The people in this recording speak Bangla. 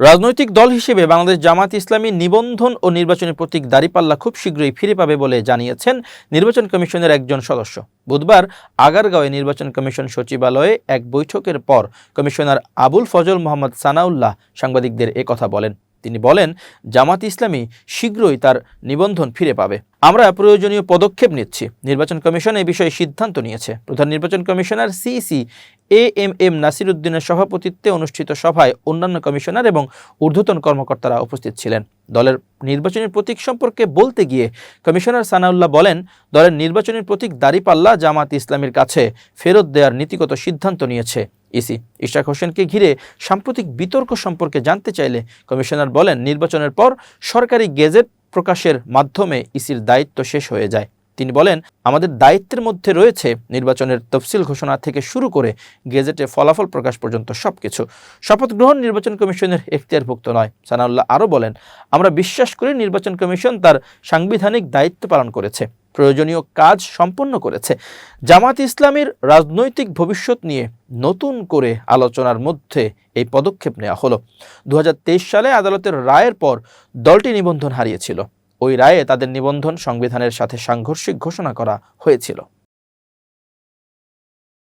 রাজনৈতিক দল হিসেবে বাংলাদেশ জামাত ইসলামী নিবন্ধন ও নির্বাচনী প্রতীক দাঁড়িপাল্লা খুব শীঘ্রই ফিরে পাবে বলে জানিয়েছেন নির্বাচন কমিশনের একজন সদস্য। বুধবার আগারগাঁওয়ে নির্বাচন কমিশন সচিবালয়ে এক বৈঠকের পর কমিশনার আবুল ফজল মোহাম্মদ সানাউল্লাহ সাংবাদিকদের কথা বলেন। তিনি বলেন জামাত ইসলামী শীঘ্রই তার নিবন্ধন ফিরে পাবে। আমরা প্রয়োজনীয় পদক্ষেপ নিচ্ছি। নির্বাচন কমিশন এই বিষয়ে সিদ্ধান্ত নিয়েছে। প্রধান নির্বাচন commissioner CEC A M M Nasir উদ্দিনের সভাপতিত্বে অনুষ্ঠিত সভায় অন্যান্য কমিশনার এবং ঊর্ধ্বতন কর্মকর্তারা উপস্থিত ছিলেন। দলের নির্বাচনী প্রতীক সম্পর্কে বলতে গিয়ে কমিশনার সানাউল্লাহ বলেন, দলের নির্বাচনী প্রতীক দাঁড়িপাল্লা জামাত ইসলামের কাছে ফেরত দেওয়ার নীতিগত সিদ্ধান্ত নিয়েছে। ইসি ইশাক হোসেনকে ঘিরে সাম্প্রতিক বিতর্ক সম্পর্কে জানতে চাইলে কমিশনার বলেন, নির্বাচনের পর সরকারি গেজেট প্রকাশের মাধ্যমে ইসির দায়িত্ব শেষ হয়ে যায়। তিনি বলেন, আমাদের দায়িত্বের মধ্যে রয়েছে নির্বাচনের তফসিল ঘোষণা থেকে শুরু করে গেজেটে ফলাফল প্রকাশ পর্যন্ত সব কিছু শপথ গ্রহণ নির্বাচন কমিশনের এখতিয়ারভুক্ত নয়। সানাউল্লাহ আরও বলেন, আমরা বিশ্বাস করি নির্বাচন কমিশন তার সাংবিধানিক দায়িত্ব পালন করেছে। প্রয়োজনীয় কাজ সম্পন্ন করেছে। জামাত ইসলামীর রাজনৈতিক ভবিষ্যৎ নিয়ে নতুন করে আলোচনার মধ্যে এই পদক্ষেপ নেওয়া হলো। দু হাজার তেইশ সালে আদালতের রায়ের পর দলটি নিবন্ধন হারিয়েছিল। ওই রায়ে তাদের নিবন্ধন সংবিধানের সাথে সাংঘর্ষিক ঘোষণা করা হয়েছিল।